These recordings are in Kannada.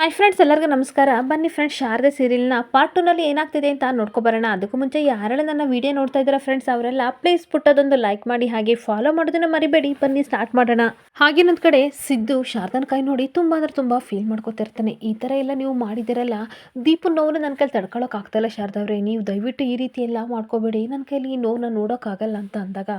ಹಾಯ್ ಫ್ರೆಂಡ್ಸ್ ಎಲ್ಲರಿಗೂ ನಮಸ್ಕಾರ. ಬನ್ನಿ ಫ್ರೆಂಡ್ಸ್ ಶಾರದೆ ಸೀರಿಯಲ್ನ ಪಾರ್ಟ್ ಟೂನಲ್ಲಿ ಏನಾಗ್ತಿದೆ ಅಂತ ನೋಡ್ಕೊಬರೋಣ. ಅದಕ್ಕೂ ಮುಂಚೆ ಯಾರೆಲ್ಲ ನನ್ನ ವಿಡಿಯೋ ನೋಡ್ತಾ ಇದ್ದಾರೆ ಫ್ರೆಂಡ್ಸ್ ಅವರೆಲ್ಲ ಪ್ಲೀಸ್ ಪುಟ್ಟದೊಂದು ಲೈಕ್ ಮಾಡಿ, ಹಾಗೆ ಫಾಲೋ ಮಾಡೋದನ್ನ ಮರಿಬೇಡಿ. ಬನ್ನಿ ಸ್ಟಾರ್ಟ್ ಮಾಡೋಣ. ಹಾಗೇನೊಂದು ಕಡೆ ಸಿದ್ದು ಶಾರದನ ಕೈ ನೋಡಿ ತುಂಬ ಅಂದ್ರೆ ತುಂಬ ಫೀಲ್ ಮಾಡ್ಕೊತಿರ್ತಾನೆ ಈ ಥರ ಎಲ್ಲ ನೀವು ಮಾಡಿದಿರಲ್ಲ ದೀಪು ನೋವನ್ನ ನನ್ನ ಕೈಲಿ ತಡ್ಕೊಳಕ್ ಆಗ್ತಾಯಿಲ್ಲ ಅವರೇ. ನೀವು ದಯವಿಟ್ಟು ಈ ರೀತಿ ಎಲ್ಲ ಮಾಡ್ಕೋಬೇಡಿ. ನನ್ನ ಕೈಲಿ ಈ ನೋವನ್ನ ನೋಡೋಕ್ಕಾಗಲ್ಲ ಅಂತ ಅಂದಾಗ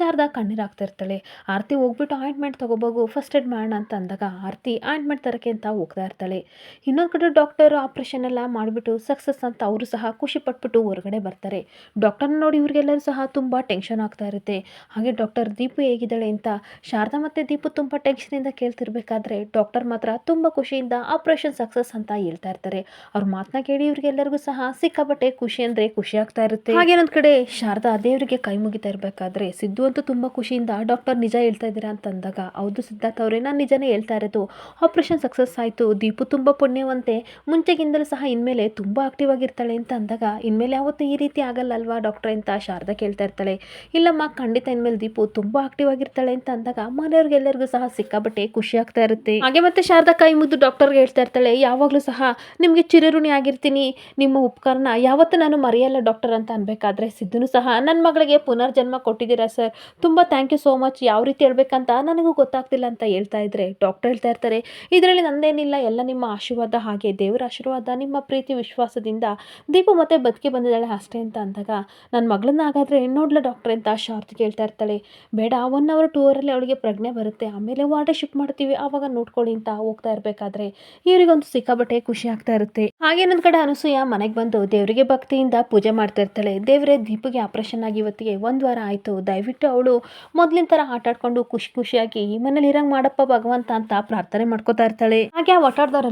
ಶಾರದಾ ಕಣ್ಣೀರಾಗ್ತಾ ಆಗ್ತಿರ್ತಾಳೆ ಆರತಿ ಹೋಗ್ಬಿಟ್ಟು ಆಯಿಂಟ್ಮೆಂಟ್ ತಗೋಬೋಗು ಫಸ್ಟ್ ಏಡ್ ಮಾಡೋಣ ಅಂತ ಅಂದಾಗ ಆರತಿ ಆಯಿಂಟ್ಮೆಂಟ್ ತರೋಕ್ಕೆ ಅಂತ ಹೋಗ್ತಾ ಇರ್ತಾಳೆ. ಇನ್ನೊಂದು ಕಡೆ ಡಾಕ್ಟರ್ ಆಪ್ರೇಷನ್ ಎಲ್ಲ ಮಾಡಿಬಿಟ್ಟು ಸಕ್ಸಸ್ ಅಂತ ಅವರು ಸಹ ಖುಷಿ ಪಟ್ಬಿಟ್ಟು ಹೊರಗಡೆ ಬರ್ತಾರೆ. ಡಾಕ್ಟರ್ನ ನೋಡಿ ಇವ್ರಿಗೆಲ್ಲರೂ ಸಹ ತುಂಬ ಟೆನ್ಷನ್ ಆಗ್ತಾ ಇರುತ್ತೆ. ಹಾಗೆ ಡಾಕ್ಟರ್ ದೀಪು ಹೇಗಿದ್ದಾಳೆ ಅಂತ ಶಾರದಾ ಮತ್ತು ದೀಪು ತುಂಬ ಟೆನ್ಷನಿಂದ ಕೇಳ್ತಿರ್ಬೇಕಾದ್ರೆ ಡಾಕ್ಟರ್ ಮಾತ್ರ ತುಂಬ ಖುಷಿಯಿಂದ ಆಪ್ರೇಷನ್ ಸಕ್ಸಸ್ ಅಂತ ಹೇಳ್ತಾ ಇರ್ತಾರೆ. ಅವ್ರ ಮಾತನ್ನ ಕೇಳಿ ಇವ್ರಿಗೆಲ್ಲರಿಗೂ ಸಹ ಸಿಕ್ಕಾಪಟ್ಟೆ ಖುಷಿ ಅಂದರೆ ಖುಷಿ ಆಗ್ತಾ ಇರುತ್ತೆ. ಹಾಗೆ ಒಂದು ಕಡೆ ಶಾರದಾ ದೇವರಿಗೆ ಕೈ ಮುಗಿತಾ ಇರಬೇಕಾದ್ರೆ ಸಿದ್ದು ಅಂತೂ ತುಂಬ ಖುಷಿಯಿಂದ ಡಾಕ್ಟರ್ ನಿಜ ಹೇಳ್ತಾ ಇದ್ದೀರಾ ಅಂತ ಅಂದಾಗ ಹೌದು ಸಿದ್ಧಾರ್ಥ ಅವರೇ, ನಾನು ನಿಜನೇ ಹೇಳ್ತಾ ಇರೋದು ಆಪ್ರೇಷನ್ ಸಕ್ಸಸ್ ಆಯಿತು, ದೀಪು ತುಂಬ ಪುಣ್ಯವಂತೆ ಮುಂಚೆಗಿಂದಲೂ ಸಹ ಇನ್ಮೇಲೆ ತುಂಬ ಆಕ್ಟಿವ್ ಆಗಿರ್ತಾಳೆ ಅಂತ ಅಂದಾಗ ಇನ್ಮೇಲೆ ಯಾವತ್ತೂ ಈ ರೀತಿ ಆಗಲ್ಲ ಅಲ್ವಾ ಡಾಕ್ಟ್ರೆ ಅಂತ ಶಾರದಾ ಕೇಳ್ತಾ ಇರ್ತಾಳೆ. ಇಲ್ಲಮ್ಮ, ಖಂಡಿತ ಇನ್ಮೇಲೆ ದೀಪು ತುಂಬ ಆಕ್ಟಿವ್ ಆಗಿರ್ತಾಳೆ ಅಂತ ಅಂದಾಗ ಮನೆಯವ್ರಿಗೆಲ್ಲರಿಗೂ ಸಹ ಸಿಕ್ಕಾಬಟ್ಟೆ ಖುಷಿ ಆಗ್ತಾ ಇರುತ್ತೆ. ಹಾಗೆ ಮತ್ತೆ ಶಾರದಾ ಕೈ ಮುದ್ದು ಡಾಕ್ಟರ್ಗೆ ಹೇಳ್ತಾ ಇರ್ತಾಳೆ, ಯಾವಾಗಲೂ ಸಹ ನಿಮಗೆ ಚಿರಋಣಿ ಆಗಿರ್ತೀನಿ. ನಿಮ್ಮ ಉಪಕಾರನ ಯಾವತ್ತೂ ನಾನು ಮರೆಯಲ್ಲ ಡಾಕ್ಟರ್ ಅಂತ ಅನ್ಬೇಕಾದ್ರೆ ಸಿದ್ದನು ಸಹ ನನ್ನ ಮಗಳಿಗೆ ಪುನರ್ಜನ್ಮ ಕೊಟ್ಟಿದ್ದೀರಾ ಸರ್ ತುಂಬ ಥ್ಯಾಂಕ್ ಯು ಸೋ ಮಚ್ ಯಾವ ರೀತಿ ಹೇಳ್ಬೇಕಂತ ನನಗೂ ಗೊತ್ತಾಗ್ತಿಲ್ಲ ಅಂತ ಹೇಳ್ತಾ ಇದ್ರೆ ಡಾಕ್ಟರ್ ಹೇಳ್ತಾ ಇರ್ತಾರೆ. ಇದರಲ್ಲಿ ನಂದೇನಿಲ್ಲ, ಎಲ್ಲ ನಿಮ್ಮ ಆಶೀರ್ವಾದ ಹಾಗೆ ದೇವರ ಆಶೀರ್ವಾದ, ನಿಮ್ಮ ಪ್ರೀತಿ, ವಿಶ್ವಾಸದಿಂದ ದೀಪ ಮತ್ತೆ ಬದುಕಿ ಬಂದಿದ್ದಾಳೆ ಅಷ್ಟೇ ಅಂತ ಅಂದಾಗ ನನ್ನ ಮಗಳನ್ನ ಹಾಗಾದ್ರೆ ನೋಡ್ಲ ಡಾಕ್ಟ್ರೆ ಅಂತ? ಶಾರ್ತಿ ಕೇಳ್ತಾ ಇರ್ತಾಳೆ. ಬೇಡ ಒನ್ ಅವರ್ ಟೂ ಅವರಲ್ಲಿ ಅವಳಿಗೆ ಪ್ರಜ್ಞೆ ಬರುತ್ತೆ. ಆಮೇಲೆ ವಾರ್ಡೆ ಶಿಫ್ಟ್ ಮಾಡ್ತೀವಿ. ಆವಾಗ ನೋಡ್ಕೊಳ್ಳಿ ಅಂತ ಹೋಗ್ತಾ ಇರಬೇಕಾದ್ರೆ ಇವರಿಗೊಂದು ಸಿಕ್ಕಾಬಟ್ಟೆ ಖುಷಿ ಆಗ್ತಾ ಇರುತ್ತೆ. ಹಾಗೆ ನನ್ನ ಕಡೆ ಅನಸೂಯ ಮನೆಗೆ ಬಂದು ದೇವರಿಗೆ ಭಕ್ತಿಯಿಂದ ಪೂಜೆ ಮಾಡ್ತಾ ಇರ್ತಾಳೆ. ದೇವರೇ, ದೀಪಿಗೆ ಆಪರೇಷನ್ ಆಗಿ ಇವತ್ತಿಗೆ ಒಂದು ವಾರ ಆಯಿತು. ದಯವಿಟ್ಟು ಅವಳು ಮೊದಲಿನ ಥರ ಆಟ ಆಡ್ಕೊಂಡು ಖುಷಿ ಖುಷಿಯಾಗಿ, ಈ ಮನೇಲಿ ಇರಂಗೆ ಮಾಡಪ್ಪ ಭಗವಂತ ಅಂತ ಪ್ರಾರ್ಥನೆ ಮಾಡ್ಕೋತಾ ಇರ್ತಾಳೆ. ಹಾಗೆ ಆ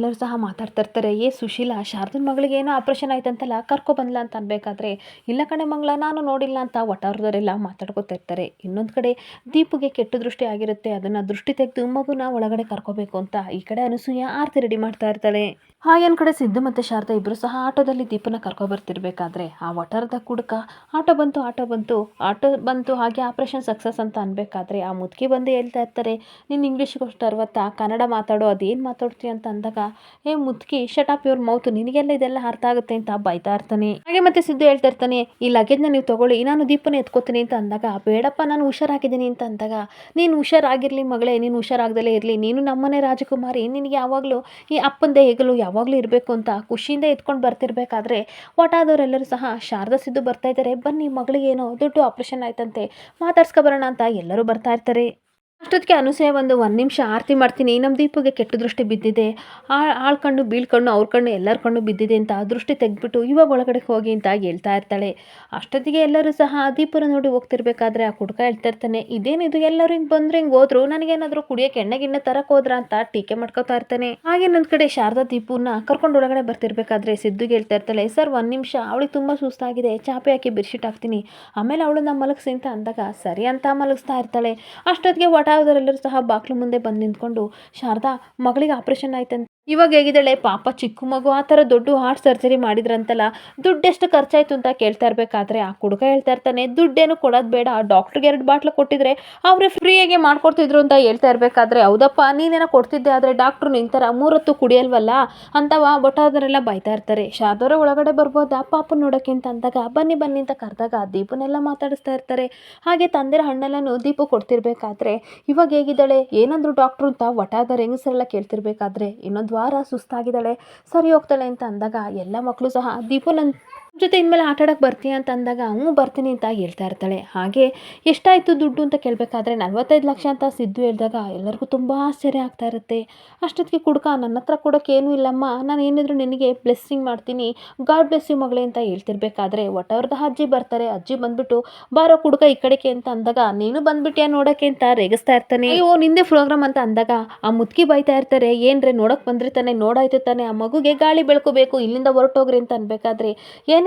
ಒಟ್ಟಾಡ್ದವರೆಲ್ಲರೂ ಸಹ ಮಾತಾಡ್ತಾ ಇರ್ತಾರೆ, ಏ ಸುಶೀಲಾ, ಶಾರದನ್ ಮಗಳಿಗೆ ಏನೋ ಆಪರೇಷನ್ ಆಯ್ತಂತಲ್ಲ, ಕರ್ಕೊ ಬಂದ್ಲಾ ಅಂತ ಅನ್ಬೇಕಾದ್ರೆ, ಇಲ್ಲ ಕಣೆ ಮಂಗಳ, ನಾನು ನೋಡಿಲ್ಲ ಅಂತ ಒಟ್ಟಾರದವರೆಲ್ಲ ಮಾತಾಡ್ಕೊತಾ ಇರ್ತಾರೆ. ಇನ್ನೊಂದು ಕಡೆ ದೀಪುಗೆ ಕೆಟ್ಟ ದೃಷ್ಟಿ ಆಗಿರುತ್ತೆ, ಅದನ್ನ ದೃಷ್ಟಿ ತೆಗೆದು ಮಗುನ ಒಳಗಡೆ ಕರ್ಕೋಬೇಕು ಅಂತ ಈ ಕಡೆ ಅನಸೂಯ ಆರತಿ ರೆಡಿ ಮಾಡ್ತಾ ಇರ್ತಾಳೆ. ಹಾಗೇನ್ ಕಡೆ ಸಿದ್ದು ಮತ್ತು ಶಾರದಾ ಇಬ್ಬರು ಸಹ ಆಟೋದಲ್ಲಿ ದೀಪನ ಕರ್ಕೊ ಬರ್ತಿರ್ಬೇಕಾದ್ರೆ, ಆ ವಟಾರದ ಕುಡುಕ ಆಟೋ ಬಂತು ಆಟೋ ಬಂತು ಆಟೋ ಬಂತು, ಹಾಗೆ ಆಪರೇಷನ್ ಸಕ್ಸಸ್ ಅಂತ ಅನ್ಬೇಕಾದ್ರೆ, ಆ ಮುದುಕಿ ಬಂದು ಹೇಳ್ತಾ ಇರ್ತಾರೆ, ನೀನು ಇಂಗ್ಲೀಷ್ಗೆ ಅಷ್ಟು ಅರವತ್ತಾ, ಕನ್ನಡ ಮಾತಾಡೋ, ಅದೇನು ಮಾತಾಡ್ತೀಯ? ಅಂತ ಅಂದಾಗ ಏ ಮುತ್ಕಿ ಶಟ್ ಆಫ್ ಯುವರ್ ಮೌತ್ ನಿನಗೆಲ್ಲ ಇದೆಲ್ಲ ಅರ್ಥ ಆಗುತ್ತೆ ಅಂತ ಬೈತಾ ಇರ್ತಾನೆ. ಹಾಗೆ ಮತ್ತೆ ಸಿದ್ದು ಹೇಳ್ತಾ ಇರ್ತಾನೆ, ಈ ಲಗೇಜ್ನ ನೀವು ತಗೊಳ್ಳಿ, ನಾನು ದೀಪನ ಎತ್ಕೋತೀನಿ ಅಂತ ಅಂದಾಗ, ಬೇಡಪ್ಪ, ನಾನು ಹುಷಾರಾಗಿದ್ದೀನಿ ಅಂತ ಅಂದಾಗ, ನೀನು ಹುಷಾರಾಗಿರ್ಲಿ ಮಗಳೇ, ನೀನು ಹುಷಾರಾಗ್ದಲೇ ಇರಲಿ, ನೀನು ನಮ್ಮನೆ ರಾಜಕುಮಾರಿ, ನಿನಗೆ ಯಾವಾಗಲೂ ಈ ಅಪ್ಪಂದೇ ಹೆಗಲು ಯಾವಾಗಲೂ ಇರಬೇಕು ಅಂತ ಖುಷಿಯಿಂದ ಎತ್ಕೊಂಡು ಬರ್ತಿರ್ಬೇಕಾದ್ರೆ ಒಟ್ಟಾದವರೆಲ್ಲರೂ ಸಹ ಶಾರದಾ ಸಿದ್ದು ಬರ್ತಾ ಇದ್ದಾರೆ, ಬನ್ನಿ ಮಗಳಿಗೇನೋ ದುಡ್ಡು ಆಪ್ರೇಷನ್ ಆಯ್ತಂತೆ, ಮಾತಾಡ್ಸ್ಕೊ ಬರೋಣ ಅಂತ ಎಲ್ಲರೂ ಬರ್ತಾ ಇರ್ತಾರೆ. ಅಷ್ಟೊತ್ತಿಗೆ ಅನುಸೂಯ ಒಂದು ಒಂದು ನಿಮಿಷ ಆರತಿ ಮಾಡ್ತೀನಿ. ನಮ್ಮ ದೀಪಗೆ ಕೆಟ್ಟ ದೃಷ್ಟಿ ಬಿದ್ದಿದೆ. ಆ ಕಣ್ಣು ಬೀಳ್ಕಣ್ಣು ಅವ್ರ ಕಣ್ಣು, ಎಲ್ಲರ ಕಣ್ಣು ಬಿದ್ದಿದೆ ಅಂತ ಆ ದೃಷ್ಟಿ ತೆಗೆದ್ಬಿಟ್ಟು ಇವಾಗ ಒಳಗಡೆ ಹೋಗಿ ಅಂತ ಹೇಳ್ತಾ ಇರ್ತಾಳೆ. ಅಷ್ಟೊತ್ತಿಗೆ ಎಲ್ಲರೂ ಸಹ ಆ ದೀಪನ ನೋಡಿ ಹೋಗ್ತಿರ್ಬೇಕಾದ್ರೆ ಆ ಕುಡ್ಕ ಹೇಳ್ತಾ ಇರ್ತಾನೆ ಇದೇನಿದು ಎಲ್ಲರೂ ಹಿಂಗೆ ಬಂದ್ರೆ ಹಿಂಗೆ ಹೋದ್ರು? ನನಗೇನಾದರೂ ಕುಡಿಯೋಕೆ ಎಣ್ಣೆ ಗಿಣ್ಣೆ ತರಕ್ಕೆ ಹೋದ್ರ ಅಂತ ಟೀಕೆ ಮಾಡ್ಕೋತಾ ಇರ್ತಾನೆ. ಹಾಗೆ ನನ್ನ ಕಡೆ ಶಾರದಾ ದೀಪುನ ಕರ್ಕೊಂಡು ಒಳಗಡೆ ಬರ್ತಿರ್ಬೇಕಾದ್ರೆ ಸಿದ್ದುಗೆ ಹೇಳ್ತಾ ಇರ್ತಾಳೆ, ಸರ್, ಒಂದು ನಿಮಿಷ. ಅವಳಿಗೆ ತುಂಬ ಸುಸ್ತಾಗಿದೆ. ಚಾಪೆ ಹಾಕಿ ಬಿರ್ಶಿಟ್ ಹಾಕ್ತೀನಿ. ಆಮೇಲೆ ಅವಳನ್ನ ಮಲಗಿಸಿ ಅಂತ ಅಂದಾಗ ಸರಿ ಅಂತ ಮಲಗಿಸ್ತಾ ಇರ್ತಾಳೆ. ಅಷ್ಟೊತ್ತಿಗೆ ಒಟಾದವರೆಲ್ಲರೂ ಸಹ ಬಾಗಿಲು ಮುಂದೆ ಬಂದು ನಿಂತ್ಕೊಂಡು ಶಾರದಾ ಮಗಳಿಗೆ ಆಪ್ರೇಷನ್ ಆಯ್ತಂತ. ಇವಾಗ ಹೇಗಿದ್ದಾಳೆ? ಪಾಪ ಚಿಕ್ಕ ಮಗು ಆ ಥರ ದೊಡ್ಡ ಹಾರ್ಟ್ ಸರ್ಜರಿ ಮಾಡಿದ್ರಂತಲ್ಲ ದುಡ್ಡು ಎಷ್ಟು ಖರ್ಚಾಯ್ತು ಅಂತ ಕೇಳ್ತಾ ಇರಬೇಕಾದ್ರೆ ಆ ಹುಡುಗ ಹೇಳ್ತಾ ಇರ್ತಾನೆ, ದುಡ್ಡೇನು ಕೊಡೋದು ಬೇಡ, ಆ ಡಾಕ್ಟ್ರಿಗೆ ಎರಡು ಬಾಟ್ಲು ಕೊಟ್ಟಿದ್ರೆ ಅವರೇ ಫ್ರೀಯಾಗಿ ಮಾಡ್ಕೊಡ್ತಿದ್ರು ಅಂತ ಹೇಳ್ತಾ ಇರಬೇಕಾದ್ರೆ, ಹೌದಪ್ಪ, ನೀನೇನೋ ಕೊಡ್ತಿದ್ದೆ, ಆದರೆ ಡಾಕ್ಟ್ರು ನಿಂತಾರ ಮೂರೊತ್ತು ಕುಡಿಯಲ್ವಲ್ಲ? ಅಂತವ ಒಟ್ಟಾದರೆಲ್ಲ ಬೈತಾ ಇರ್ತಾರೆ. ಶಾದವರ ಒಳಗಡೆ ಬರ್ಬೋದಾ? ಪಾಪ ನೋಡೋಕೆ ಅಂತ ಅಂದಾಗ, ಬನ್ನಿ ಬನ್ನಿ ಅಂತ ಕರೆದಾಗ ದೀಪನೆಲ್ಲ ಮಾತಾಡಿಸ್ತಾ ಇರ್ತಾರೆ. ಹಾಗೆ ತಂದಿರೋ ಹಣ್ಣೆಲ್ಲನೂ ದೀಪ ಕೊಡ್ತಿರ್ಬೇಕಾದ್ರೆ, ಇವಾಗ ಹೇಗಿದ್ದಾಳೆ? ಏನಂದ್ರು ಡಾಕ್ಟ್ರು ಅಂತ ಒಟ್ಟಾದರ ಹೆಂಗಸರೆಲ್ಲ ಕೇಳ್ತಿರ್ಬೇಕಾದ್ರೆ, ಇನ್ನೊಂದು ವಾರ ಸುಸ್ತಾಗಿದ್ದಾಳೆ. ಸರಿ ಹೋಗ್ತಾಳೆ ಅಂತ ಅಂದಾಗ ಎಲ್ಲ ಮಕ್ಕಳು ಸಹ ದೀಪು ನನ್ನ ಜೊತೆ ಇನ್ಮೇಲೆ ಆಟ ಆಡೋಕೆ ಬರ್ತೀಯ ಅಂತ ಅಂದಾಗ ಹ್ಞೂ ಬರ್ತೀನಿ ಅಂತ ಹೇಳ್ತಾ ಇರ್ತಾಳೆ. ಹಾಗೆ ಎಷ್ಟಾಯಿತು ದುಡ್ಡು ಅಂತ ಕೇಳಬೇಕಾದ್ರೆ ನಲ್ವತ್ತೈದು ಲಕ್ಷ ಅಂತ ಸಿದ್ದು ಹೇಳಿದಾಗ ಎಲ್ಲರಿಗೂ ತುಂಬ ಆಶ್ಚರ್ಯ ಆಗ್ತಾ ಇರುತ್ತೆ. ಅಷ್ಟೊತ್ತಿಗೆ ಕುಡ್ಕ, ನನ್ನ ಹತ್ರ ಕೊಡೋಕ್ಕೇನೂ ಏನೂ ಇಲ್ಲಮ್ಮ, ನಾನು ಏನಿದ್ರು ನಿನಗೆ ಬ್ಲೆಸ್ಸಿಂಗ್ ಮಾಡ್ತೀನಿ ಗಾಡ್ ಬ್ಲೆಸ್ ಯು ಮಗಳೇ ಅಂತ ಹೇಳ್ತಿರ್ಬೇಕಾದ್ರೆ ಒಟ್ಟವ್ರದ ಅಜ್ಜಿ ಬರ್ತಾರೆ. ಅಜ್ಜಿ ಬಂದ್ಬಿಟ್ಟು, ಬಾರೋ ಕುಡ್ಕ ಈ ಕಡೆಗೆ ಅಂತ ಅಂದಾಗ, ನೀನು ಬಂದ್ಬಿಟ್ಯಾ ನೋಡೋಕೆ ಅಂತ ರೇಗಿಸ್ತಾ ಇರ್ತಾನೆ. ಅಯ್ಯೋ, ನಿಂದೆ ಪ್ರೋಗ್ರಾಮ್ ಅಂತ ಅಂದಾಗ, ಆ ಮುದ್ಕಿ ಬೈತಾ ಇರ್ತಾರೆ. ಏನ್ರೆ, ನೋಡೋಕೆ ಬಂದ್ರೆ ತಾನೆ, ನೋಡಾಯ್ತು ತಾನೆ, ಆ ಮಗುಗೆ ಗಾಳಿ ಬೆಳ್ಕೋಬೇಕು, ಇಲ್ಲಿಂದ ಹೊರಟೋಗ್ರಿ ಅಂತ ಅನ್ಬೇಕಾದ್ರೆ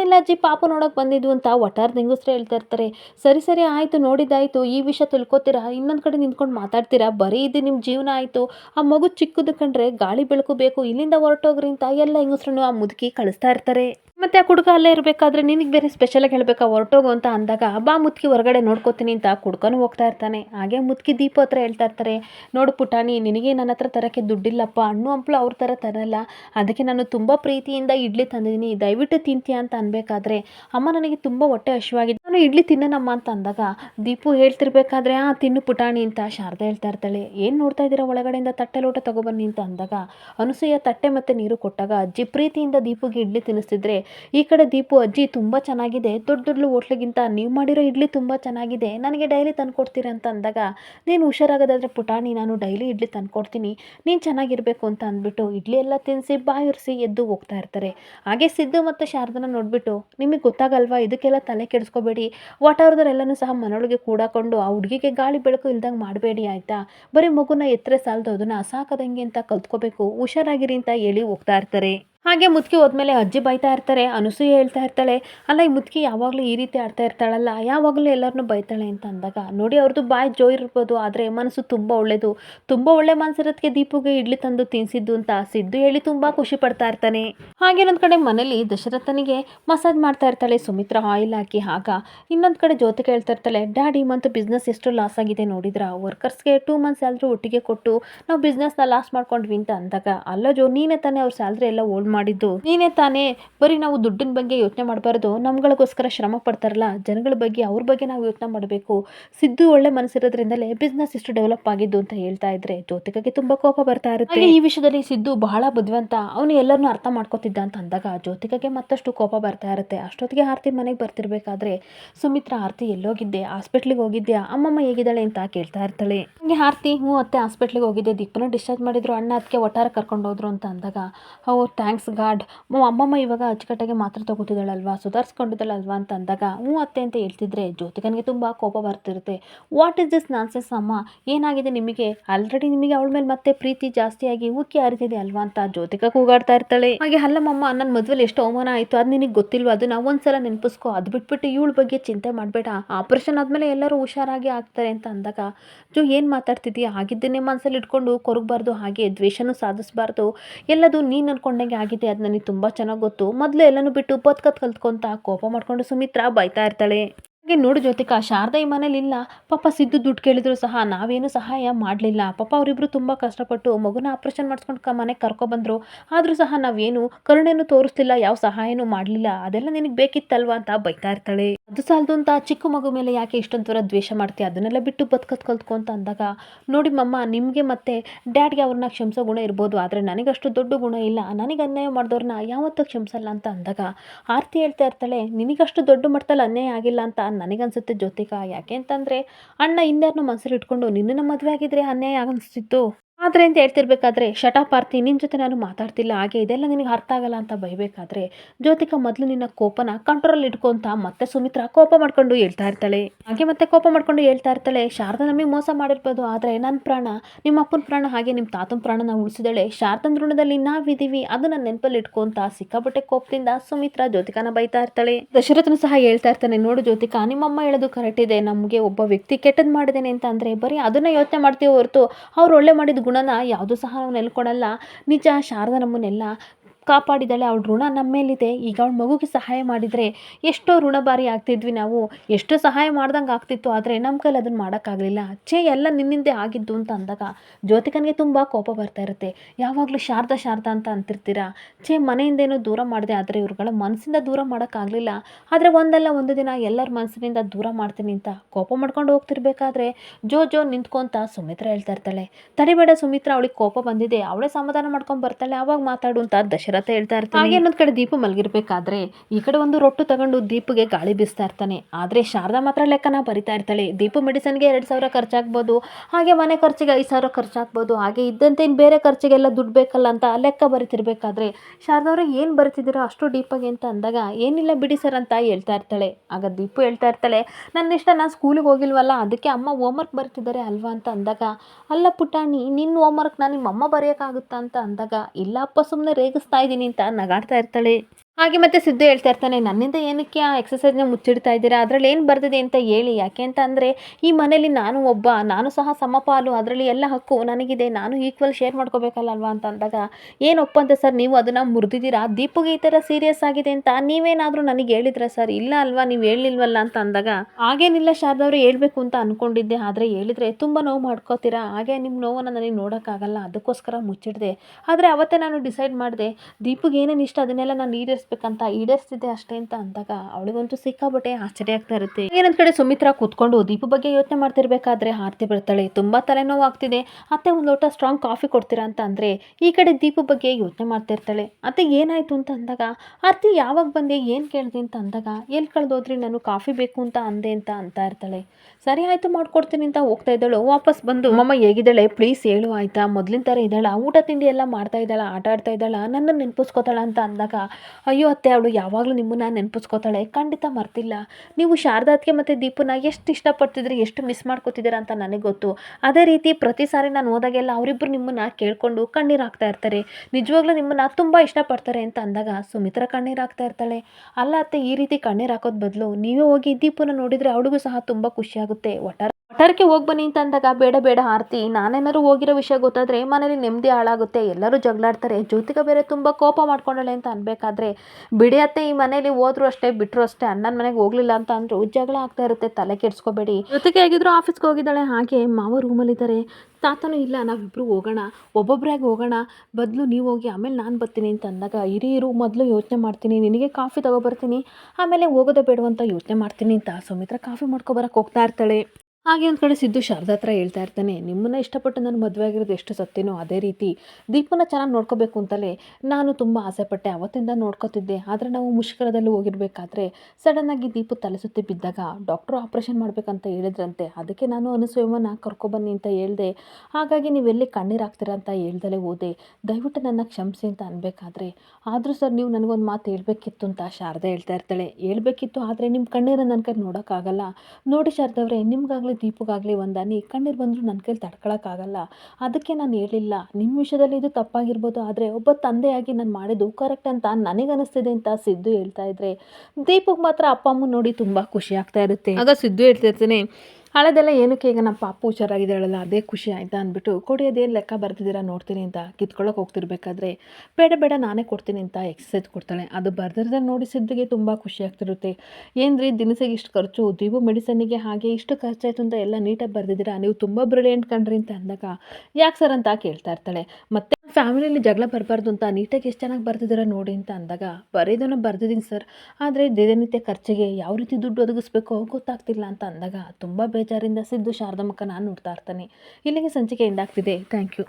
ಏನಿಲ್ಲ ಅಜ್ಜಿ, ಪಾಪ ನೋಡೋಕೆ ಬಂದಿದ್ವು ಅಂತ ಒಟ್ಟಾರೆ ಹೆಂಗಸ್ರು ಹೇಳ್ತಾ ಇರ್ತಾರೆ. ಸರಿ ಸರಿ, ಆಯಿತು, ನೋಡಿದ್ದಾಯಿತು. ಈ ವಿಷಯ ತಿಳ್ಕೊತೀರಾ? ಇನ್ನೊಂದು ಕಡೆ ನಿಂತ್ಕೊಂಡು ಮಾತಾಡ್ತೀರಾ? ಬರೀ ಇದು ನಿಮ್ಮ ಜೀವನ ಆಯಿತು. ಆ ಮಗು ಚಿಕ್ಕದು ಕಂಡ್ರೆ ಗಾಳಿ ಬೆಳಕು ಬೇಕು. ಇಲ್ಲಿಂದ ಹೊರಟೋಗ್ರಿ ಅಂತ ಎಲ್ಲ ಹೆಂಗಸ್ರನ್ನು ಆ ಮುದುಕಿ ಕಳಿಸ್ತಾ ಇರ್ತಾರೆ. ಮತ್ತೆ ಆ ಕುಡ್ಕ ಅಲ್ಲೇ ಇರಬೇಕಾದ್ರೆ ನಿನಗೆ ಬೇರೆ ಸ್ಪೆಷಲಾಗಿ ಹೇಳಬೇಕಾ? ಹೊರಟೋಗು ಅಂತ ಅಂದಾಗ, ಬಾ ಮುತ್ಕಿ ಹೊರಗಡೆ ನೋಡ್ಕೋತೀನಿ ಅಂತ ಕುಡ್ಕೊಂಡು ಹೋಗ್ತಾ ಇರ್ತಾನೆ. ಹಾಗೆ ಮುತ್ಕಿ ದೀಪ ಹತ್ರ ಹೇಳ್ತಾ ಇರ್ತಾರೆ, ನೋಡು ಪುಟಾಣಿ, ನಿನಗೆ ನನ್ನ ಹತ್ರ ತರೋಕ್ಕೆ ದುಡ್ಡಿಲ್ಲಪ್ಪ. ಹಣ್ಣು ಹಂಪಲು ಅವ್ರ ಥರ ತರಲ್ಲ. ಅದಕ್ಕೆ ನಾನು ತುಂಬ ಪ್ರೀತಿಯಿಂದ ಇಡ್ಲಿ ತಂದಿದ್ದೀನಿ. ದಯವಿಟ್ಟು ತಿಂತೀಯ ಅಂತ ಅನ್ಬೇಕಾದ್ರೆ, ಅಮ್ಮ ನನಗೆ ತುಂಬ ಹೊಟ್ಟೆ ಹಶುವಾಗಿದೆ ನಾನು ಇಡ್ಲಿ ತಿನ್ನೋಣಮ್ಮ ಅಂತ ಅಂದಾಗ, ದೀಪು ಹೇಳ್ತಿರ್ಬೇಕಾದ್ರೆ, ಆ, ತಿನ್ನು ಪುಟಾಣಿ ಅಂತ ಶಾರದಾ ಹೇಳ್ತಾ ಇರ್ತಾಳೆ. ಏನು ನೋಡ್ತಾ ಇದ್ದೀರಾ? ಒಳಗಡೆಯಿಂದ ತಟ್ಟೆ ಲೋಟ ತಗೊಬನ್ನಿ ಅಂತ ಅಂದಾಗ, ಅನಸೂಯ ತಟ್ಟೆ ಮತ್ತು ನೀರು ಕೊಟ್ಟಾಗ, ಅಜ್ಜಿ ಪ್ರೀತಿಯಿಂದ ದೀಪುಗೆ ಇಡ್ಲಿ ತಿನ್ನಿಸ್ತಿದ್ರೆ ಈ ಕಡೆ ದೀಪು, ಅಜ್ಜಿ ತುಂಬ ಚೆನ್ನಾಗಿದೆ. ದೊಡ್ಡ ದೊಡ್ಡ ಹೋಟ್ಲಿಗಿಂತ ನೀವು ಮಾಡಿರೋ ಇಡ್ಲಿ ತುಂಬ ಚೆನ್ನಾಗಿದೆ. ನನಗೆ ಡೈಲಿ ತಂದುಕೊಡ್ತೀರ ಅಂತ ಅಂದಾಗ, ನೀನು ಹುಷಾರಾಗೋದಾದ್ರೆ ಪುಟಾಣಿ, ನಾನು ಡೈಲಿ ಇಡ್ಲಿ ತಂದ್ಕೊಡ್ತೀನಿ. ನೀನು ಚೆನ್ನಾಗಿರಬೇಕು ಅಂತ ಅಂದ್ಬಿಟ್ಟು ಇಡ್ಲಿ ಎಲ್ಲ ತಿನ್ನಿಸಿ ಬಾಯಿರಿಸಿ ಎದ್ದು ಹೋಗ್ತಾ ಇರ್ತಾರೆ. ಹಾಗೆ ಸಿದ್ದು ಮತ್ತು ಶಾರದನ ನೋಡಿಬಿಟ್ಟು, ನಿಮಗೆ ಗೊತ್ತಾಗಲ್ವಾ? ಇದಕ್ಕೆಲ್ಲ ತಲೆ ಕೆಡಿಸ್ಕೋಬೇಡಿ. ವಾಟಾರದವರೆಲ್ಲನೂ ಸಹ ಮನೊಳಗೆ ಕೂಡಾಕೊಂಡು ಆ ಹುಡುಗಿಗೆ ಗಾಳಿ ಬೆಳಕು ಇಲ್ದಂಗೆ ಮಾಡಬೇಡಿ ಆಯಿತಾ? ಬರೀ ಮಗುನ ಎತ್ತರೆ ಸಾಲದು ಅದನ್ನು ಸಾಕದಂಗೆ ಅಂತ ಕಲ್ತ್ಕೋಬೇಕು. ಹುಷಾರಾಗಿರಿ ಅಂತ ಹೇಳಿ ಹೋಗ್ತಾ ಇರ್ತಾರೆ. ಹಾಗೆ ಮುದುಕಿ ಹೋದ್ಮೇಲೆ ಅಜ್ಜಿ ಬೈತಾ ಇರ್ತಾರೆ, ಅನಸೂಯ ಹೇಳ್ತಾ ಇರ್ತಾಳೆ. ಅಲ್ಲ, ಈ ಮುದುಕಿ ಯಾವಾಗಲೂ ಈ ರೀತಿ ಆಡ್ತಾ ಇರ್ತಾಳಲ್ಲ, ಯಾವಾಗಲೂ ಎಲ್ಲರನ್ನೂ ಬೈತಾಳೆ ಅಂತ ಅಂದಾಗ. ನೋಡಿ ಅವ್ರದ್ದು ಬಾಯಿ ಜೋ ಇರ್ಬೋದು, ಆದರೆ ಮನಸ್ಸು ತುಂಬ ಒಳ್ಳೆಯದು ತುಂಬ ಒಳ್ಳೆ ಮನಸ್ಸಿರೋದಕ್ಕೆ ದೀಪುಗೆ ಇಡ್ಲಿ ತಂದು ತಿನ್ಸಿದ್ದು ಅಂತ ಸಿದ್ದು ಹೇಳಿ ತುಂಬ ಖುಷಿ ಪಡ್ತಾ ಇರ್ತಾನೆ. ಹಾಗೆ ಇನ್ನೊಂದು ಕಡೆ ಮನೇಲಿ ದಶರಥನಿಗೆ ಮಸಾಜ್ ಮಾಡ್ತಾ ಇರ್ತಾಳೆ ಸುಮಿತ್ರಾ ಆಯಿಲ್ ಹಾಕಿ ಆಗ. ಇನ್ನೊಂದು ಕಡೆ ಜೋತೆ ಹೇಳ್ತಾ ಇರ್ತಾಳೆ, ಡ್ಯಾಡಿ ಮಂತ್ ಬಿಸ್ನೆಸ್ ಎಷ್ಟು ಲಾಸ್ ಆಗಿದೆ ನೋಡಿದ್ರ? ವರ್ಕರ್ಸ್ಗೆ ಟೂ ಮಂತ್ ಸ್ಯಾಲ್ರಿ ಒಟ್ಟಿಗೆ ಕೊಟ್ಟು, ನಾವು ಬಿಸ್ನೆಸ್ನ ಲಾಸ್ ಮಾಡ್ಕೊಂಡ್ವಿ ಅಂತ ಅಂದಾಗ. ಅಲ್ಲ ಜೋ, ನೀನೇ ತಾನೇ ಅವ್ರ ಸ್ಯಾಲ್ರಿ ಎಲ್ಲ ಓಲ್ಡ್ ಮಾಡಿದ್ದು. ನೀನೇ ತಾನೇ. ಬರೀ ನಾವು ದುಡ್ಡಿನ ಬಗ್ಗೆ ಯೋಚನೆ ಮಾಡಬಾರ್ದು. ನಮ್ಗಳಿಗೋಸ್ಕರ ಶ್ರಮ ಪಡ್ತಾರಲ್ಲ. ಜನಗಳ ಬಗ್ಗೆ, ಅವ್ರ ಬಗ್ಗೆ ನಾವು ಯೋಚನೆ ಮಾಡಬೇಕು. ಸಿದ್ದು ಒಳ್ಳೆ ಮನಸ್ಸಿರೋದ್ರಿಂದಲೇ ಬಿಸ್ನೆಸ್ ಇಷ್ಟು ಡೆವಲಪ್ ಆಗಿದ್ದು ಅಂತ ಹೇಳ್ತಾ ಇದ್ರೆ ಜ್ಯೋತಿಕಗೆ ತುಂಬಾ ಕೋಪ ಬರ್ತಾ ಇರುತ್ತೆ. ಈ ವಿಷಯದಲ್ಲಿ ಸಿದ್ದು ಬಹಳ ಬುದ್ಧಿವಂತ. ಅವನು ಎಲ್ಲರನ್ನೂ ಅರ್ಥ ಮಾಡ್ಕೋತಿದ್ದ ಅಂತ ಅಂದಾಗ ಜ್ಯೋತಿಕಗೆ ಮತ್ತಷ್ಟು ಕೋಪ ಬರ್ತಾ ಇರುತ್ತೆ. ಅಷ್ಟೊತ್ತಿಗೆ ಆರತಿ ಮನೆಗೆ ಬರ್ತಿರ್ಬೇಕಾದ್ರೆ, ಸುಮಿತ್ರಾ ಆರತಿ ಎಲ್ಲೋಗಿದ್ದೆ. ಹಾಸ್ಪಿಟ್ಲಿಗೆ ಹೋಗಿದ್ದೆ ಅಮ್ಮಮ್ಮ ಹೇಗಿದ್ದಾಳೆ ಅಂತ ಕೇಳ್ತಾ ಇರ್ತಾಳೆ. ಹಂಗೆ ಆರತಿ, ಹ್ಞೂ ಅತ್ತೆ ಹಾಸ್ಪಿಟ್ಲಿಗೆ ಹೋಗಿದ್ದೆ. ದೀಪನ ಡಿಸ್ಚಾರ್ಜ್ ಮಾಡಿದ್ರು. ಅಣ್ಣ ಅದಕ್ಕೆ ಒಟ್ಟಾರೆ ಕರ್ಕೊಂಡು ಹೋದ್ರು ಅಂತ ಅಂದಾಗ, ಓ ಥ್ಯಾಂಕ್ಸ್ ಗಾಡ್ ಅಮ್ಮಮ್ಮ ಇವಾಗ ಅಚ್ಚುಕಟ್ಟಾಗಿ ಮಾತ್ರ ತಗೋತಿದ್ದಾಳಲ್ವಾ? ಸುಧಾರಿಸ್ಕೊಂಡಿದ್ದಾಳಲ್ವಾ ಅಂತ ಅಂದಾಗ ಹ್ಞೂ ಅತ್ತೆ ಅಂತ ಹೇಳ್ತಿದ್ರೆ ಜ್ಯೋತಿಕನಿಗೆ ತುಂಬ ಕೋಪ ಬರ್ತಿರುತ್ತೆ. ವಾಟ್ ಇಸ್ ದಿಸ್ ನಾನ್ಸೆನ್ಸ್ ಅಮ್ಮ? ಏನಾಗಿದೆ ನಿಮಗೆ? ಆಲ್ರೆಡಿ ನಿಮಗೆ ಅವಳ ಮೇಲೆ ಮತ್ತೆ ಪ್ರೀತಿ ಜಾಸ್ತಿಯಾಗಿ ಉಕ್ಕಿ ಹರಿತಿದೆ ಅಲ್ವಾ ಅಂತ ಜ್ಯೋತಿಕ ಕೂಗಾಡ್ತಾ ಇರ್ತಾಳೆ. ಹಾಗೆ ಅಲ್ಲಮ್ಮಮ್ಮ ನನ್ನ ಮದುವೆಲಿ ಎಷ್ಟು ಅವಮಾನ ಆಯಿತು, ಅದು ನಿನಗೆ ಗೊತ್ತಿಲ್ವಾ? ಅದು ನಾವು ಒಂದ್ಸಲ ನೆನಪಿಸ್ಕೊ. ಅದು ಬಿಟ್ಬಿಟ್ಟು ಇವಳ ಬಗ್ಗೆ ಚಿಂತೆ ಮಾಡಬೇಡ. ಆಪರೇಷನ್ ಆದಮೇಲೆ ಎಲ್ಲರೂ ಹುಷಾರಾಗಿ ಆಗ್ತಾರೆ ಅಂತ ಅಂದಾಗ, ಜೋ, ಏನು ಮಾತಾಡ್ತಿದ್ದೀಯ ಆಗಿದ್ದನ್ನೇ ಮನಸ್ಸಲ್ಲಿ ಇಟ್ಕೊಂಡು ಕೊರಗಬಾರ್ದು, ಹಾಗೆ ದ್ವೇಷನೂ ಸಾಧಿಸಬಾರ್ದು. ಎಲ್ಲದು ನೀನು ಅನ್ಕೊಂಡಂಗೆ ಆಗಿದೆ, ಅದು ನನಗೆ ತುಂಬ ಚೆನ್ನಾಗಿ ಗೊತ್ತು. ಮೊದಲು ಎಲ್ಲನೂ ಬಿಟ್ಟು ಬದುಕತ್ ಕಲ್ತ್ಕೊಂತ ಕೋಪ ಮಾಡಿಕೊಂಡು ಸುಮಿತ್ರಾ ಬೈತಾ ಇರ್ತಾಳೆ. ಹಾಗೆ ನೋಡು ಜೊತೆಗೆ ಶಾರದಾ ಈ ಮನೇಲಿಲ್ಲ ಪಾಪ ಸಿದ್ದು ದುಡ್ಡು ಕೇಳಿದ್ರು ಸಹ ನಾವೇನು ಸಹಾಯ ಮಾಡಲಿಲ್ಲ. ಪಾಪ ಅವರಿಬ್ಬರು ತುಂಬ ಕಷ್ಟಪಟ್ಟು ಮಗುನ ಆಪ್ರೇಷನ್ ಮಾಡಿಸ್ಕೊಂಡು ಕ ಮನೆಗೆ ಕರ್ಕೊಬಂದರು ಆದರೂ ಸಹ ನಾವೇನು ಕರುಣೆಯನ್ನು ತೋರಿಸ್ಲಿಲ್ಲ, ಯಾವ ಸಹಾಯನೂ ಮಾಡಲಿಲ್ಲ. ಅದೆಲ್ಲ ನಿನಗೆ ಬೇಕಿತ್ತಲ್ವಾ ಅಂತ ಬೈತಾ ಇರ್ತಾಳೆ. ಅದು ಸಾಲದು ಅಂತ ಚಿಕ್ಕ ಮಗು ಮೇಲೆ ಯಾಕೆ ಇಷ್ಟೊಂದು ಥರ ದ್ವೇಷ ಮಾಡ್ತೀಯ? ಅದನ್ನೆಲ್ಲ ಬಿಟ್ಟು ಬದುಕತ್ ಕಲ್ತ್ಕೊ ಅಂತ ಅಂದಾಗ, ನೋಡಿ ಮಮ್ಮ, ನಿಮಗೆ ಮತ್ತೆ ಡ್ಯಾಡ್ಗೆ ಅವ್ರನ್ನ ಕ್ಷಮಿಸೋ ಗುಣ ಇರ್ಬೋದು, ಆದರೆ ನನಗಷ್ಟು ದೊಡ್ಡ ಗುಣ ಇಲ್ಲ. ನನಗೆ ಅನ್ಯಾಯ ಮಾಡಿದವ್ರನ್ನ ಯಾವತ್ತೂ ಕ್ಷಮಿಸಲ್ಲ ಅಂತ ಅಂದಾಗ, ಆರತಿ ಹೇಳ್ತಾ ಇರ್ತಾಳೆ, ನಿನಗಷ್ಟು ದೊಡ್ಡ ಮಟ್ಟದಲ್ಲಿ ಅನ್ಯಾಯ ಆಗಿಲ್ಲ ಅಂತ ನನಗನ್ಸುತ್ತೆ ಜ್ಯೋತಿಕಾ. ಯಾಕೆ ಅಂತಂದರೆ, ಅಣ್ಣ ಇನ್ಯಾರನ್ನೂ ಮನಸ್ಸಲ್ಲಿ ಇಟ್ಕೊಂಡು ನಿನ್ನನ್ನು ಮದುವೆ ಆಗಿದ್ರೆ ಅನ್ಯಾಯ ಅನಿಸ್ತಿತ್ತು ಆದರೆ ಅಂತ ಹೇಳ್ತಿರ್ಬೇಕಾದ್ರೆ ಶಟಾಪ್ ಆರ್ತಿ ನಿನ್ನ ಜೊತೆ ನಾನು ಮಾತಾಡ್ತಿಲ್ಲ, ಹಾಗೆ ಇದೆಲ್ಲ ನಿನಗೆ ಅರ್ಥ ಆಗಲ್ಲ ಅಂತ ಬೈಬೇಕಾದ್ರೆ, ಜ್ಯೋತಿಕ ಮೊದಲು ನಿನ್ನ ಕೋಪನ ಕಂಟ್ರೋಲ್ ಇಟ್ಕೊಂತ ಮತ್ತೆ ಸುಮಿತ್ರಾ ಕೋಪ ಮಾಡ್ಕೊಂಡು ಹೇಳ್ತಾ ಇರ್ತಾಳೆ. ಹಾಗೆ ಮತ್ತೆ ಕೋಪ ಮಾಡ್ಕೊಂಡು ಹೇಳ್ತಾ ಇರ್ತಾಳೆ. ಶಾರದಾ ನಮಗೆ ಮೋಸ ಮಾಡಿರ್ಬೋದು, ಆದರೆ ನನ್ನ ಪ್ರಾಣ, ನಿಮ್ಮ ಅಪ್ಪನ ಪ್ರಾಣ, ಹಾಗೆ ನಿಮ್ಮ ತಾತನ ನಾವು ಉಳಿಸಿದಳೆ. ಶಾರದನ ಋಣದಲ್ಲಿ ನಾವಿದ್ದೀವಿ ಅದನ್ನ ನೆನಪಲ್ಲಿ ಇಟ್ಕೊಂತ ಸಿಕ್ಕಾಪಟ್ಟೆ ಕೋಪದಿಂದ ಸುಮಿತ್ರಾ ಜ್ಯೋತಿಕಾನ ಬೈತಾ ಇರ್ತಾಳೆ. ದಶರಥನು ಸಹ ಹೇಳ್ತಾ ಇರ್ತಾನೆ, ನೋಡು ಜ್ಯೋತಿಕ, ನಿಮ್ಮಮ್ಮ ಹೇಳೋದು ಕರೆಕ್ಟ್ ಇದೆ. ನಮಗೆ ಒಬ್ಬ ವ್ಯಕ್ತಿ ಕೆಟ್ಟದ್ದು ಮಾಡಿದ್ದೇನೆ ಅಂತ ಅಂದರೆ ಬರೀ ಅದನ್ನ ಯೋಚನೆ ಮಾಡ್ತೀವಿ ಹೊರತು, ಅವ್ರು ಒಳ್ಳೆ ಮಾಡಿದ ಗುಣನ ಯಾವುದು ಸಹ ನಾವು ನೆಲ್ಕೊಡಲ್ಲ. ನಿಜ ಶಾರದಾ ನಮ್ಮನ್ನೆಲ್ಲ ಕಾಪಾಡಿದ್ದಾಳೆ, ಅವಳ ಋಣ ನಮ್ಮ ಮೇಲಿದೆ ಈಗ ಅವಳ ಮಗುಗೆ ಸಹಾಯ ಮಾಡಿದರೆ ಎಷ್ಟೋ ಋಣಭಾರಿ ಆಗ್ತಿದ್ವಿ ನಾವು. ಎಷ್ಟೋ ಸಹಾಯ ಮಾಡ್ದಂಗೆ ಆಗ್ತಿತ್ತು, ಆದರೆ ನಮ್ಮ ಕೈಲಿ ಅದನ್ನು ಮಾಡೋಕ್ಕಾಗಲಿಲ್ಲ. ಛೇ, ಎಲ್ಲ ನಿನ್ನಿಂದೆ ಆಗಿದ್ದು ಅಂತ ಅಂದಾಗ ಜ್ಯೋತಿಕನಿಗೆ ತುಂಬ ಕೋಪ ಬರ್ತಾ ಇರುತ್ತೆ. ಯಾವಾಗಲೂ ಶಾರದಾ ಶಾರದಾ ಅಂತ ಅಂತಿರ್ತೀರಾ? ಛೇ, ಮನೆಯಿಂದೇನೋ ದೂರ ಮಾಡಿದೆ, ಆದರೆ ಇವ್ರುಗಳ ಮನಸ್ಸಿಂದ ದೂರ ಮಾಡೋಕ್ಕಾಗಲಿಲ್ಲ. ಆದರೆ ಒಂದಲ್ಲ ಒಂದು ದಿನ ಎಲ್ಲರ ಮನಸ್ಸಿನಿಂದ ದೂರ ಮಾಡ್ತೀನಿ ಅಂತ ಕೋಪ ಮಾಡ್ಕೊಂಡು ಹೋಗ್ತಿರ್ಬೇಕಾದ್ರೆ ಜೋ ಜೋ ನಿಂತ್ಕೊಂತ ಸುಮಿತ್ರ ಹೇಳ್ತಾ ಇರ್ತಾಳೆ. ತಡಿಬೇಡ ಸುಮಿತ್ರ, ಅವಳಿಗೆ ಕೋಪ ಬಂದಿದೆ. ಅವಳೇ ಸಮಾಧಾನ ಮಾಡ್ಕೊಂಡು ಬರ್ತಾಳೆ. ಅವಾಗ ಮಾತಾಡು ಅಂತ ದಶರಥ ಹೇಳ್ತಾ ಇರ್ತಾನೆ. ಹಾಗೆ ಇನ್ನೊಂದು ಕಡೆ ದೀಪ ಮಲಗಿರ್ಬೇಕಾದ್ರೆ ಈ ಕಡೆ ಒಂದು ರೊಟ್ಟು ತಗೊಂಡು ದೀಪಗೆ ಗಾಳಿ ಬೀಸ್ತಾ ಇರ್ತಾನೆ. ಆದರೆ ಶಾರದಾ ಮಾತ್ರ ಲೆಕ್ಕನ ಬರಿತಾ ಇರ್ತಾಳೆ. ದೀಪು ಮೆಡಿಸನ್ಗೆ ಎರಡು ಸಾವಿರ ಖರ್ಚಾಗ್ಬೋದು, ಹಾಗೆ ಮನೆ ಖರ್ಚಿಗೆ ಐದು ಸಾವಿರ ಖರ್ಚಾಗ್ಬೋದು, ಹಾಗೆ ಇದ್ದಂತೆ ಇನ್ನು ಬೇರೆ ಖರ್ಚಿಗೆಲ್ಲ ದುಡ್ಡು ಬೇಕಲ್ಲ ಅಂತ ಲೆಕ್ಕ ಬರಿತಿರ್ಬೇಕಾದ್ರೆ ಶಾರದವ್ರು ಏನು ಬರಿತಿದ್ದೀರೋ ಅಷ್ಟು ಡೀಪಾಗಿ ಅಂತ ಅಂದಾಗ, ಏನಿಲ್ಲ ಬಿಡಿ ಸರ್ ಅಂತ ಹೇಳ್ತಾ ಇರ್ತಾಳೆ. ಆಗ ದೀಪು ಹೇಳ್ತಾ ಇರ್ತಾಳೆ ನನ್ನ ಇಷ್ಟ ನಾನು ಸ್ಕೂಲಿಗೆ ಹೋಗಿಲ್ವಲ್ಲ, ಅದಕ್ಕೆ ಅಮ್ಮ ಹೋಮ್ವರ್ಕ್ ಬರ್ತಿದ್ದಾರೆ ಅಲ್ವಾ ಅಂತ ಅಂದಾಗ, ಅಲ್ಲ ಪುಟಾಣಿ ನಿನ್ನ ನಾನು ನಿಮ್ಮ ಅಮ್ಮ ಬರೆಯೋಕ್ಕಾಗುತ್ತಾ? ಅಂತ ಅಂದಾಗ ಇಲ್ಲ ಅಪ್ಪ ಸುಮ್ಮನೆ ರೇಗಿಸ್ತಾ ಇದ್ದೀನಿ ಅಂತ ನಗಾಡ್ತಾ ಇರ್ತಾಳೆ. ಹಾಗೆ ಮತ್ತೆ ಸಿದ್ದು ಹೇಳ್ತಾ ಇರ್ತಾನೆ, ನನ್ನಿಂದ ಏನಕ್ಕೆ ಆ ಎಕ್ಸಸೈಸ್ನ ಮುಚ್ಚಿಡ್ತಾ ಇದ್ದೀರಾ? ಅದರಲ್ಲಿ ಏನು ಬರ್ತಿದೆ ಅಂತ ಹೇಳಿ. ಯಾಕೆ ಅಂತ ಅಂದರೆ, ಈ ಮನೇಲಿ ನಾನು ಒಬ್ಬ, ನಾನು ಸಹ ಸಮಪಾಲು. ಅದರಲ್ಲಿ ಎಲ್ಲ ಹಕ್ಕು ನನಗಿದೆ. ನಾನು ಈಕ್ವಲ್ ಶೇರ್ ಮಾಡ್ಕೋಬೇಕಲ್ಲ ಅಲ್ವಾ ಅಂತ ಅಂದಾಗ, ಏನು ಒಪ್ಪಂತೆ ಸರ್? ನೀವು ಅದನ್ನು ಮುರಿದಿದ್ದೀರಾ? ದೀಪುಗೆ ಈ ಥರ ಸೀರಿಯಸ್ ಆಗಿದೆ ಅಂತ ನೀವೇನಾದರೂ ನನಗೆ ಹೇಳಿದ್ರೆ ಸರ್? ಇಲ್ಲ ಅಲ್ವಾ? ನೀವು ಹೇಳಿಲ್ವಲ್ಲ ಅಂತ ಅಂದಾಗ, ಹಾಗೇನಿಲ್ಲ ಶಾರದವ್ರು ಹೇಳಬೇಕು ಅಂತ ಅಂದ್ಕೊಂಡಿದ್ದೆ ಆದರೆ ಹೇಳಿದರೆ ತುಂಬ ನೋವು ಮಾಡ್ಕೋತೀರಾ? ಹಾಗೆ ನಿಮ್ಮ ನೋವನ್ನು ನನಗೆ ನೋಡೋಕ್ಕಾಗಲ್ಲ. ಅದಕ್ಕೋಸ್ಕರ ಮುಚ್ಚಿಡಿದೆ. ಆದರೆ ಅವತ್ತೇ ನಾನು ಡಿಸೈಡ್ ಮಾಡಿದೆ. ದೀಪಿಗೆ ಏನೇನು ಇಷ್ಟ, ಅದನ್ನೆಲ್ಲ ನಾನು ಈಡೇರಿಸ್ಬೇಕಂತ ಈಡೇರಿಸ್ತಿದ್ದೆ ಅಷ್ಟೇ ಅಂತ ಅಂದಾಗ ಅವಳಿಗಂತೂ ಸಿಕ್ಕಾಬಟ್ಟೆ ಆಶ್ಚರ್ಯ ಆಗ್ತಾ ಇರುತ್ತೆ. ಏನಂತ ಕಡೆ ಸುಮಿತ್ರಾ ಕೂತ್ಕೊಂಡು ದೀಪ ಬಗ್ಗೆ ಯೋಚನೆ ಮಾಡ್ತಿರ್ಬೇಕಾದ್ರೆ ಆರತಿ ಬರ್ತಾಳೆ, ತುಂಬಾ ತಲೆನೋವು ಆಗ್ತಿದೆ. ಅತ್ತೆ ಒಂದು ಲೋಟ ಸ್ಟ್ರಾಂಗ್ ಕಾಫಿ ಕೊಡ್ತೀರಾ ಅಂತ ಅಂದ್ರೆ ಈ ಕಡೆ ದೀಪು ಬಗ್ಗೆ ಯೋಚನೆ ಮಾಡ್ತಾ ಇರ್ತಾಳೆ. ಅತ್ತೆ ಏನಾಯ್ತು ಅಂತ ಅಂದಾಗ, ಆರತಿ ಯಾವಾಗ ಬಂದೆ, ಏನು ಕೇಳ್ದೆ ಅಂತ ಅಂದಾಗ ಎಲ್ಲಿ ಕಳೆದೋದ್ರಿ, ನಾನು ಕಾಫಿ ಬೇಕು ಅಂತ ಅಂದೆ ಅಂತ ಅಂತ ಇರ್ತಾಳೆ. ಸರಿ ಆಯ್ತು ಮಾಡ್ಕೊಡ್ತೀನಿ ಅಂತ ಹೋಗ್ತಾ ಇದ್ದಾಳು. ವಾಪಸ್ ಬಂದು ಮಮ್ಮ ಹೇಗಿದ್ದಾಳೆ? ಪ್ಲೀಸ್ ಹೇಳು ಆಯ್ತಾ. ಮೊದಲಿನ ತರ ಇದ್ದಾಳ. ಊಟ ತಿಂಡಿ ಎಲ್ಲ ಮಾಡ್ತಾ ಇದ್ದಾಳ, ಆಟ ಆಡ್ತಾ ಇದ್ದಾಳ. ನನ್ನ ನೆನಪಿಸ್ಕೋತಾಳ ಅಂತ ಅಂದಾಗ ಅಯ್ಯೋ ಅತ್ತೆ, ಅವಳು ಯಾವಾಗಲೂ ನಿಮ್ಮನ್ನ ನೆನಪಿಸ್ಕೋತಾಳೆ. ಖಂಡಿತ ಮರ್ತಿಲ್ಲ. ನೀವು ಶಾರದಾತ್ಗೆ ಮತ್ತು ದೀಪನ ಎಷ್ಟು ಇಷ್ಟಪಡ್ತಿದ್ರಿ, ಎಷ್ಟು ಮಿಸ್ ಮಾಡ್ಕೋತಿದ್ದೀರಾ ಅಂತ ನನಗೆ ಗೊತ್ತು. ಅದೇ ರೀತಿ ಪ್ರತಿ ಸಾರಿ ನಾನು ಹೋದಾಗೆಲ್ಲ ಅವರಿಬ್ಬರು ನಿಮ್ಮನ್ನ ಕೇಳಿಕೊಂಡು ಕಣ್ಣೀರು ಹಾಕ್ತಾ ಇರ್ತಾರೆ. ನಿಜವಾಗ್ಲೂ ನಿಮ್ಮನ್ನ ತುಂಬ ಇಷ್ಟಪಡ್ತಾರೆ ಅಂತ ಅಂದಾಗ ಸುಮಿತ್ರ ಕಣ್ಣೀರು ಹಾಕ್ತಾ ಇರ್ತಾಳೆ. ಅಲ್ಲ ಅತ್ತೆ, ಈ ರೀತಿ ಕಣ್ಣೀರು ಹಾಕೋದ್ ಬದಲು ನೀವೇ ಹೋಗಿ ದೀಪನ ನೋಡಿದರೆ ಅವಳಿಗೂ ಸಹ ತುಂಬ ಖುಷಿಯಾಗುತ್ತೆ ಒಟ್ಟಾರೆ ಒಟ್ಟಾರಕ್ಕೆ ಹೋಗಿ ಬನ್ನಿ ಅಂತ ಅಂದಾಗ ಬೇಡ ಬೇಡ ಆರ್ತಿ, ನಾನೇನಾದ್ರು ಹೋಗಿರೋ ವಿಷಯ ಗೊತ್ತಾದರೆ ಮನೇಲಿ ನೆಮ್ಮದಿ ಹಾಳಾಗುತ್ತೆ, ಎಲ್ಲರೂ ಜಗಳಾಡ್ತಾರೆ ಜ್ಯೋತಿಕ ಬೇರೆ ತುಂಬ ಕೋಪ ಮಾಡ್ಕೊಂಡಳೆ ಅಂತ ಅನ್ಬೇಕಾದ್ರೆ ಬಿಡಿಯತ್ತೆ ಈ ಮನೇಲಿ ಹೋದ್ರು ಅಷ್ಟೇ ಬಿಟ್ಟರು ಅಷ್ಟೇ, ಅಣ್ಣನ ಮನೆಗೆ ಹೋಗ್ಲಿಲ್ಲ ಅಂತ ಅಂದ್ರು ಜಗಳ ಆಗ್ತಾ ಇರುತ್ತೆ, ತಲೆ ಕೆಡ್ಸ್ಕೋಬೇಡಿ. ಜೊತೆಗೆ ಆಗಿದ್ರು ಆಫೀಸ್ಗೆ ಹೋಗಿದ್ದಾಳೆ, ಹಾಗೆ ಮಾವ ರೂಮಲ್ಲಿದ್ದಾರೆ. ತಾತನೂ ಇಲ್ಲ, ನಾವಿಬ್ರು ಹೋಗೋಣ ಒಬ್ಬೊಬ್ಬರಾಗಿ ಹೋಗೋಣ, ಬದಲು ನೀವು ಹೋಗಿ ಆಮೇಲೆ ನಾನು ಬರ್ತೀನಿ ಅಂತ ಅಂದಾಗ ಇರಿ, ಇರು, ಮೊದಲು ಯೋಚನೆ ಮಾಡ್ತೀನಿ, ನಿನಗೆ ಕಾಫಿ ತಗೊಬರ್ತೀನಿ ಆಮೇಲೆ ಹೋಗೋದೇ ಬೇಡವಂತ ಯೋಚನೆ ಮಾಡ್ತೀನಿ ಅಂತ ಸುಮಿತ್ರ ಕಾಫಿ ಮಾಡ್ಕೊಬರಕ್ಕೆ ಹೋಗ್ತಾ ಇರ್ತಾಳೆ. ಹಾಗೆ ಒಂದು ಕಡೆ ಸಿದ್ದು ಶಾರದಾ ಹತ್ರ ಹೇಳ್ತಾ ಇರ್ತಾನೆ, ನಿಮ್ಮನ್ನ ಇಷ್ಟಪಟ್ಟು ನಾನು ಮದುವೆ ಆಗಿರೋದು ಎಷ್ಟು ಸತ್ಯನೋ ಅದೇ ರೀತಿ. ದೀಪನ ಚೆನ್ನಾಗಿ ನೋಡ್ಕೋಬೇಕು ಅಂತಲೇ ನಾನು ತುಂಬ ಆಸೆಪಟ್ಟೆ ಅವತ್ತಿಂದ ನೋಡ್ಕೋತಿದ್ದೆ. ಆದರೆ ನಾವು ಮುಷ್ಕರದಲ್ಲಿ ಹೋಗಿರ್ಬೇಕಾದ್ರೆ ಸಡನ್ನಾಗಿ ದೀಪು ತಲೆಸುತ್ತಿ ಬಿದ್ದಾಗ ಡಾಕ್ಟ್ರು ಆಪ್ರೇಷನ್ ಮಾಡಬೇಕಂತ ಹೇಳಿದ್ರಂತೆ. ಅದಕ್ಕೆ ನಾನು ಅನುಸೂಯಮ್ಮನ ಕರ್ಕೊಬನ್ನಿ ಅಂತ ಹೇಳಿದೆ. ಹಾಗಾಗಿ ನೀವೆಲ್ಲಿ ಕಣ್ಣೀರು ಹಾಕ್ತೀರಾ ಅಂತ ಹೇಳ್ದಲೇ ಹೋದೆ. ದಯವಿಟ್ಟು ನನ್ನ ಕ್ಷಮಿಸಿ ಅಂತ ಅನ್ಬೇಕಾದ್ರೆ. ಆದರೂ ಸರ್, ನೀವು ನನಗೊಂದು ಮಾತು ಹೇಳಬೇಕಿತ್ತು ಅಂತ ಶಾರದಾ ಹೇಳ್ತಾ ಇರ್ತಾಳೆ. ಹೇಳಬೇಕಿತ್ತು, ಆದರೆ ನಿಮ್ಮ ಕಣ್ಣೀರನ್ನು ನನ್ನ ಕೈ ನೋಡೋಕ್ಕಾಗಲ್ಲ. ನೋಡಿ ಶಾರದವ್ರೆ ನಿಮ್ಗಾಗಲಿ ದೀಪಗಾಗಲಿ ಒಂದು ಹನಿ ಕಣ್ಣೀರು ಬಂದರೂ ನನ್ನ ಕೈಲಿ ತಡ್ಕೊಳಕ್ಕಾಗಲ್ಲ ಅದಕ್ಕೆ ನಾನು ಹೇಳಿಲ್ಲ. ನಿಮ್ಮ ವಿಷಯದಲ್ಲಿ ಇದು ತಪ್ಪಾಗಿರ್ಬೋದು, ಆದರೆ ಒಬ್ಬ ತಂದೆಯಾಗಿ ನಾನು ಮಾಡಿದ್ದು ಕರೆಕ್ಟ್ ಅಂತ ನನಗನ್ನಿಸ್ತಿದೆ ಅಂತ ಸಿದ್ದು ಹೇಳ್ತಾ ಇದ್ರೆ. ದೀಪಕ್ ಮಾತ್ರ ಅಪ್ಪ, ಅಮ್ಮ ನೋಡಿ ತುಂಬ ಖುಷಿ ಆಗ್ತಾ ಇರುತ್ತೆ. ಆಗ ಸಿದ್ದು ಹೇಳ್ತಿರ್ತೀನಿ ಹಳೆದೆಲ್ಲ ಏನಕ್ಕೆ ಈಗ ನಮ್ಮ ಪಾಪು ಹುಷಾರಾಗಿದ್ದಾಳಲ್ಲ, ಅದೇ ಖುಷಿ ಆಯಿತಾ ಅಂದ್ಬಿಟ್ಟು, ಕೊಡಿ, ಅದೇನು ಲೆಕ್ಕ ಬರ್ತಿದ್ದೀರಾ ನೋಡ್ತೀನಿ ಅಂತ ಕಿತ್ಕೊಳ್ಳೋಕೆ ಹೋಗ್ತಿರ್ಬೇಕಾದ್ರೆ, ಬೇಡ ಬೇಡ, ನಾನೇ ಕೊಡ್ತೀನಿ ಅಂತ ಎಕ್ಸಸೈಸ್ ಕೊಡ್ತಾಳೆ. ಅದು ಬರ್ದಿರೋದನ್ನ ನೋಡಿಸಿದ್ದಕ್ಕೆ ತುಂಬ ಖುಷಿ ಆಗ್ತಿರುತ್ತೆ. ಏನ್ರಿ, ದಿನಸಿಗೆ ಇಷ್ಟು ಖರ್ಚು ದೀಪು ಮೆಡಿಸನ್ನಿಗೆ ಹಾಗೆ ಇಷ್ಟು ಖರ್ಚಾಯಿತು ಅಂತ ಎಲ್ಲ ನೀಟಾಗಿ ಬರ್ದಿದ್ದೀರಾ? ನೀವು ತುಂಬ ಬ್ರಿಲಿಯಂಟ್ ಕಣ್ರಿ ಅಂತ ಅಂದಾಗ, ಯಾಕೆ ಸರ್ ಅಂತ ಕೇಳ್ತಾ ಇರ್ತಾಳೆ. ಮತ್ತೆ ಫ್ಯಾಮಿಲಿಯಲ್ಲಿ ಜಗಳ ಬರಬಾರ್ದು ಅಂತ ನೀಟಾಗಿ ಎಷ್ಟು ಚೆನ್ನಾಗಿ ಬರ್ತಿದ್ದೀರಾ ನೋಡಿ ಅಂತ ಅಂದಾಗ ಬರೆಯೋದನ್ನು ಬರೆದಿದ್ದೀನಿ ಸರ್. ಆದರೆ ದಿನನಿತ್ಯ ಖರ್ಚಿಗೆ ಯಾವ ರೀತಿ ದುಡ್ಡು ಒದಗಿಸ್ಬೇಕು ಗೊತ್ತಾಗ್ತಿಲ್ಲ ಅಂತ ಅಂದಾಗ, ತುಂಬ ಬೇಜಾರಿಂದ ಸಿದ್ದು ಶಾರದಮ್ಮಕ್ಕ ನಾನು ನೋಡ್ತಾ ಇರ್ತಾನೆ. ಇಲ್ಲಿಗೆ ಸಂಚಿಕೆ ಎಂದಾಗ್ತಿದೆ ಥ್ಯಾಂಕ್ ಯು